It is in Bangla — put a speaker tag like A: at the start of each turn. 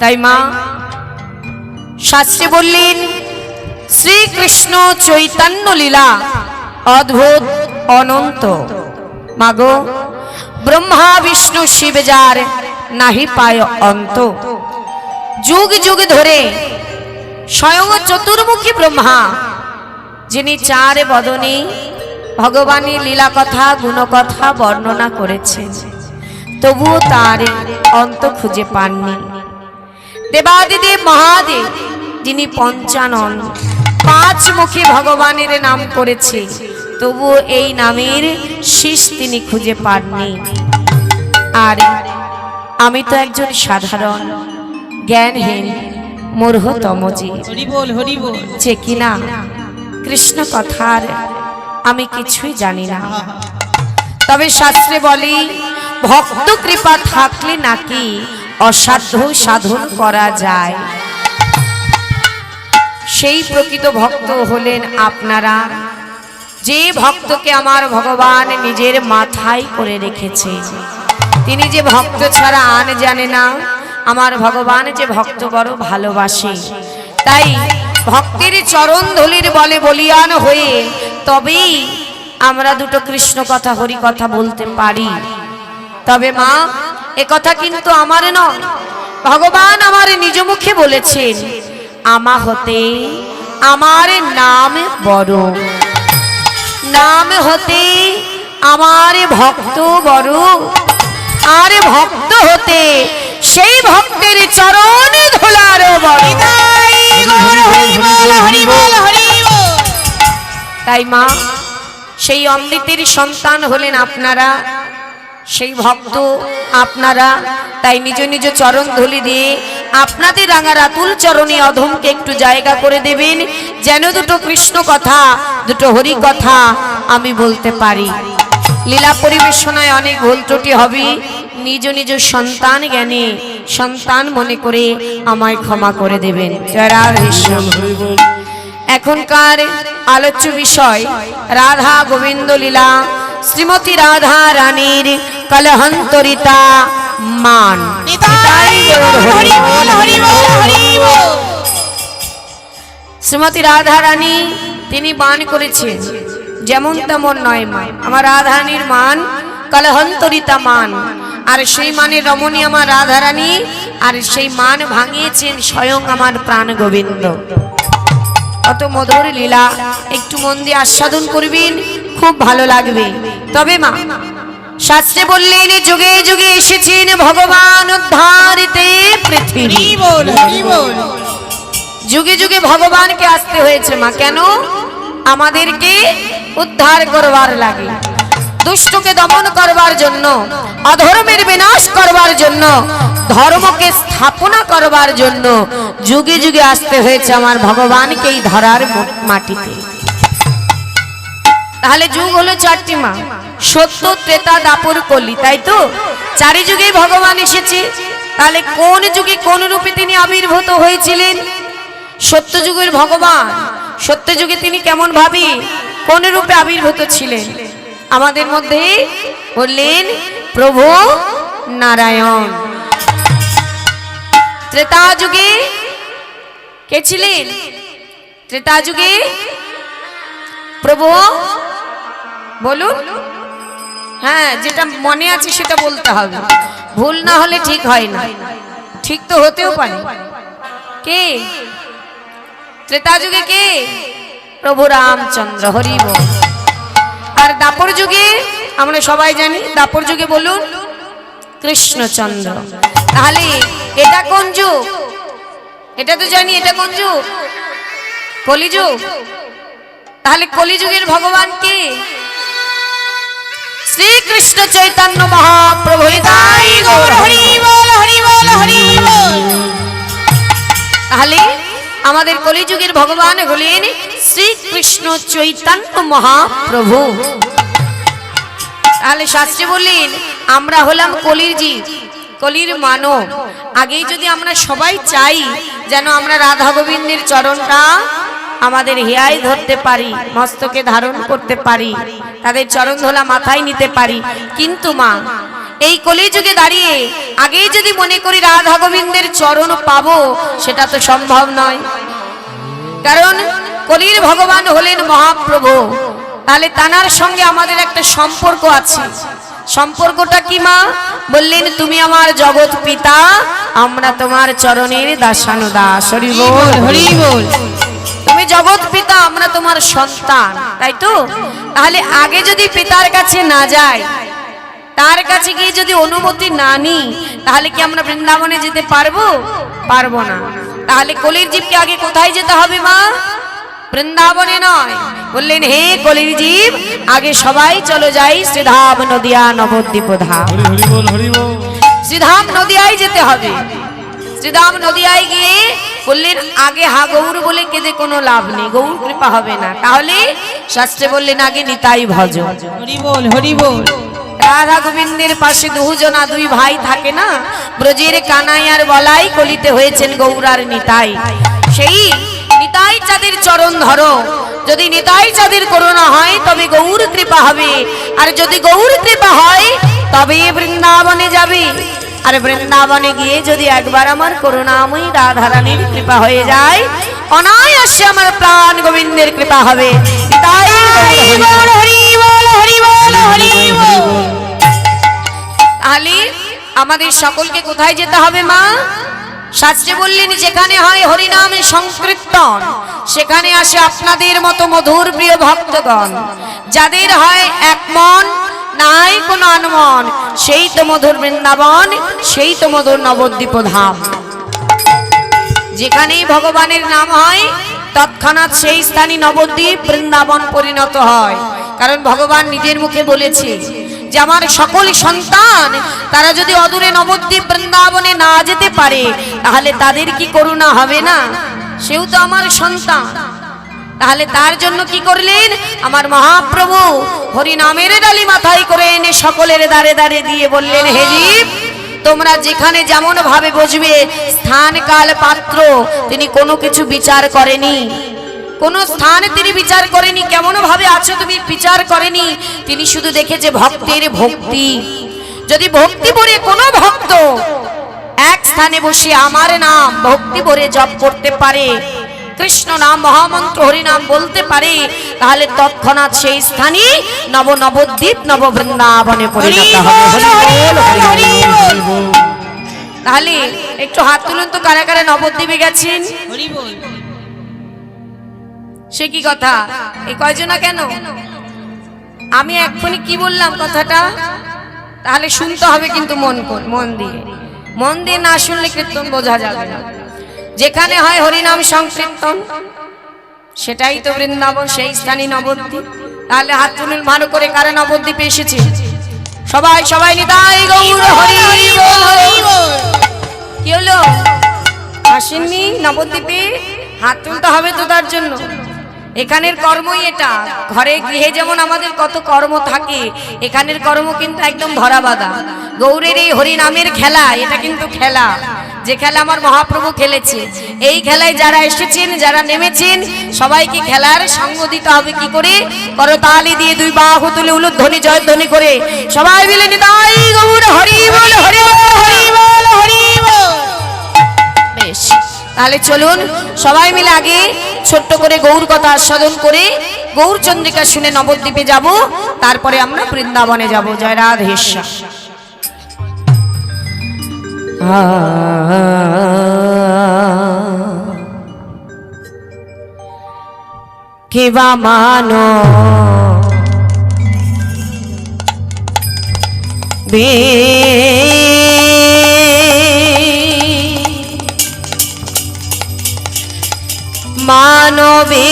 A: তাই মা, শাস্ত্রে বললেন, শ্রীকৃষ্ণ চৈতন্য লীলা অদ্ভুত, অনন্ত। মাগো, ব্রহ্মা, বিষ্ণু, শিব যার নাহি পায় অন্ত। যুগ যুগ ধরে স্বয়ং চতুর্মুখী ব্রহ্মা, যিনি চার বদনে ভগবানের লীলা কথা গুণকথা বর্ণনা করেছেন। তবুও তার অন্ত খুঁজে পাননি। দেবাদিদেব মহাদেব যিনি পঞ্চানন। পাঁচ মুখে ভগবানের নাম করেছে তবুও এই নামের শীষ তিনি খুঁজে পাননি। আর আমি তো একজন সাধারণ জ্ঞানহীন মূর্হতমজি যে কিনা কৃষ্ণ কথার আমি কিছুই জানি না। তবে শাস্ত্রে বলি ভক্ত কৃপা থাকলে নাকি অসাধ্য সাধন করা যায়। সেই প্রকৃত ভক্ত হলেন আপনারা, যে ভক্তকে আমার ভগবান নিজের মাথায় করে রেখেছে। তিনি যে ভক্ত ছাড়া আন জানে না, আমার ভগবান যে ভক্ত বড় ভালোবাসে। তাই ভক্তের চরণ ধলির বলে বলিয়ান হয়ে তবেই আমরা দুটো কৃষ্ণ কথা, হরি কথা বলতে পারি। তবে মা এ কথা কিন্তু আমার নয়। ভগবান আমার নিজ মুখে বলেছেন, আমা হতে আমার নাম বড়। নাম হতে আমার ভক্ত বড়। আর ভক্ত হতে সেই ভক্তের চরণে ধুলার তাই মা, সেই অমৃতের সন্তান হলেন আপনারা। সেই ভক্ত আপনারা। তাই নিজ নিজ চরণ ধুলি দিয়ে আপনাদের রাঙার আতুল চরণে অধমকে একটু জায়গা করে দেবেন। যেন দুটো কৃষ্ণ কথা, দুটো হরি কথা আমি বলতে পারি। লীলা পরিবেশনায় অনেক ভুল ত্রুটি হবে। নিজ নিজ সন্তান জ্ঞানে সন্তান মনে করে আমায় ক্ষমা করে দেবেন। এখনকার আলোচ্য বিষয়, রাধা গোবিন্দ লীলা। শ্রীমতী রাধা রানীর কলহন্তরিতা মান। শ্রীমতী রাধা রানী তিনি বান করেছেন। যেমন তেমন নয় মা আমার রাধারানীর মান কলহন্তরিতা মান। আর সেই মানে রমণী আমার রাধা রানী আর সেই মান ভাঙিয়েছেন স্বয়ং আমার প্রাণ গোবিন্দ। কত মধুর লীলা। একটু মন দিয়ে আস্বাদন করবেন খুব ভালো লাগবে। তবে মা শাস্ত্রে বললেন যুগে যুগে এসেছেন ভগবান উদ্ধারিতে পৃথিবী। যুগে যুগে ভগবানকে আসতে হয়েছে মা কেন? আমাদেরকে উদ্ধার করবার লাগে। দুষ্টকে দমন করবার জন্য অধর্মের বিনাশ করবার জন্য ধর্মকে স্থাপনা করবার জন্য যুগে যুগে আসতে হয়েছে আমার ভগবানকে এই ধরার মাটিতে। তাহলে যুগ হলো চারটি মা সত্য, ত্রেতা, দাপর, কলি, তাই তো? চারি যুগেই ভগবান এসেছে। তাহলে কোন যুগে কোন রূপে তিনি আবির্ভূত হয়েছিলেন? সত্য যুগের ভগবান, সত্য যুগে তিনি কেমন ভাবি? কোন রূপে আবির্ভূত ছিলেন? আমাদের মধ্যে বললেন, প্রভু নারায়ণ। ত্রেতা যুগে কে ছিলেন? ত্রেতা যুগে প্রভু বলুন? হ্যাঁ যেটা মনে আছে সেটা বলতে হবে। ভুল না হলে ঠিক হয় না। ঠিক তো হতেও পারে। কে? ত্রেতা যুগে কে? প্রভু রামচন্দ্র, হরি বল। আর দাপর যুগে, আমরা সবাই জানি, দাপর যুগে বলুন, কৃষ্ণচন্দ্র। তাহলে এটা কোন যুগ? এটা তো জানি, এটা কোন যুগ? কলিযুগ। তাহলে কলিযুগের ভগবান কে? শ্রীকৃষ্ণ চৈতন্য মহাপ্রভু তাই হরি তাহলে আমাদের কলিযুগের ভগবান হলেন শ্রীকৃষ্ণ চৈতন্য মহাপ্রভু। তাহলে শাস্ত্রে বললেন, আমরা হলাম কলির জীব, কলির মানব। আগেই যদি আমরা সবাই চাই যেন আমরা রাধা গোবিন্দের চরণটা আমাদের হিয়ায় ধরতে পারি, মস্তকে ধারণ করতে পারি, তাদের চরণ ধোলা মাথায় নিতে পারি। কিন্তু মা, এই কলিযুগে দাঁড়িয়ে আগেই যদি মনে করি রাধা গোবিন্দের চরণ পাবো, সেটা তো সম্ভব নয়। কারণ কলির ভগবান হলেন মহাপ্রভু। তাহলে তানার সঙ্গে আমাদের একটা সম্পর্ক আছে। সম্পর্কটা কি মা? বললেন, তুমি আমার জগৎ পিতা, আমরা তোমার চরণের দাসানু দাস হরি বল
B: হরি বল।
A: তুমি জগৎ পিতা আমরা তোমার সন্তান তাই তো? তাহলে আগে যদি পিতার কাছে না যাই তার কাছে গিয়ে যদি অনুমতি না নিই তাহলে কি আমরা বৃন্দাবনে যেতে পারব? পারব না। তাহলে কলির জীবকে আগে কোথায় যেতে হবে মা? বৃন্দাবনে নয়। বললেন হে কলির জীব আগে সবাই চলো যাই শ্রীধাম নদিয়া নবদ্বীপ ধাম শ্রীধাম নদিয়ায় যেতে হবে। শ্রীধাম নদিয়ায় গিয়ে বললেন আগে হা গৌর বলে কেঁদে কোনো লাভ নেই গৌর কৃপা হবে না। তাহলে শাস্ত্রে বললেন আগে নিতাই ভজ।
B: হরি বল হরি বল।
A: রাধা গোবিন্দের পাশে দুজনা দুই ভাই থাকে না ব্রজের কানাই আর বলাই কলিতে হয়েছেন গৌরার নিতাই। সেই নিতাই চাঁদের চরণ ধরো যদি নিতাই চাঁদের করোনা হয় তবে গৌর কৃপা হবে। আর যদি গৌর কৃপা হয় তবে বৃন্দাবনে যাবে। আর বৃন্দাবনে গিয়ে যদি একবার আমার করুণাময়ী রাধারানীর কৃপা হয়ে যায়, অনায়াসে আমার প্রাণ গোবিন্দের কৃপা হবে। তাই তাহলে আমাদের সকলকে কোথায় যেতে হবে মা? শাস্ত্রে বললেন, যেখানে হয় হরিনামে সংকীর্তন, সেখানে আসে আপনাদের মতো মধুর প্রিয় ভক্তগণ। যাদের হয় এক মন আনমন সেই তো মধুর বৃন্দাবন, সেই তো মধুর নবদ্বীপ ধাম যেখানেই ভগবানের নাম হয়, তৎক্ষণাৎ সেই স্থানে নবদ্বীপ বৃন্দাবন পরিণত হয়। কারণ ভগবান নিজের মুখে বলেছে যে, আমার সকল সন্তান, তারা যদি অদূরে নবদ্বীপ বৃন্দাবনে না যেতে পারে, তাহলে তাদের কি করুণা হবে না? সেও তো আমার সন্তান। তাহলে তার জন্য কি করলেন? আমার মহাপ্রভু হরি নামের ডালি মাথায় করে এনে সকলের দাঁড়ে দাঁড়ে দিয়ে বললেন, হে জীব, তোমরা যেখানে যেমন ভাবে বসবে স্থান কাল পাত্র, তিনি কোনো কিছু বিচার করেনি। কোন স্থান তিনি বিচার করেনি কেমন ভাবে আছো তুমি বিচার করেনি। তিনি শুধু দেখেছে ভক্তের ভক্তি। যদি ভক্তি ভরে কোনো ভক্ত, এক স্থানে বসে আমার নাম ভক্তি ভরে জপ করতে পারে। কৃষ্ণ নাম মহামন্ত্র হরি নাম বলতে পারে তাহলে তৎক্ষণাৎ সেই স্থানে নব নবদ্বীপ নব বৃন্দাবনে পরিণত হবে। তাহলে একটু হাত তুলুন তো কারা কারা নবদ্বীপে গেছেন? সে কি কথা? এই কয়জনা কেন? আমি এক্ষুনি কি বললাম কথাটা? তাহলে শুনতে হবে কিন্তু মন কর- মন দিয়ে। মন দিয়ে না শুনলে কীর্তন বোঝা যাবে না। যেখানে হয় হরিনাম সংকীর্তন, সেটাই তো বৃন্দাবন, সেই স্থানে নবদ্বীপ। তাহলে হাত তুলুন ভালো করে, কারে নবদ্বীপে এসেছে? সবাই সবাই নিতাই গৌর, হরি। কি হলো? আসেননি নবদ্বীপে? হাত তুলতে হবে তো তার জন্য। এখানের কর্মই এটা। ঘরে, গৃহে যেমন আমাদের কত কর্ম থাকে, এখানের কর্ম কিন্তু একদম ধরা বাঁধা গৌরের এই হরিনামের খেলা, এটা কিন্তু খেলা। যে খেলা আমার মহাপ্রভু খেলেছে। এই খেলায় যারা এসেছেন, যারা নেমেছেন, সবাইকে খেলার সঙ্গ দিতে হবে কি করে? করতালি দিয়ে দুই বাহু তুলে উলুধ্বনি জয়ধ্বনি করে। সবাই মিলে নিতাই গৌর, হরি বল, হরি হরি বল হরি বল। বেশ, তাহলে চলুন, সবাই মিলে আগে ছোট্ট করে গৌর কথা আস্বাদন করে গৌর চন্দ্রিকা শুনে নবদ্বীপে যাব। তারপরে আমরা বৃন্দাবনে যাব। জয় কেবা মানো। বে মানবে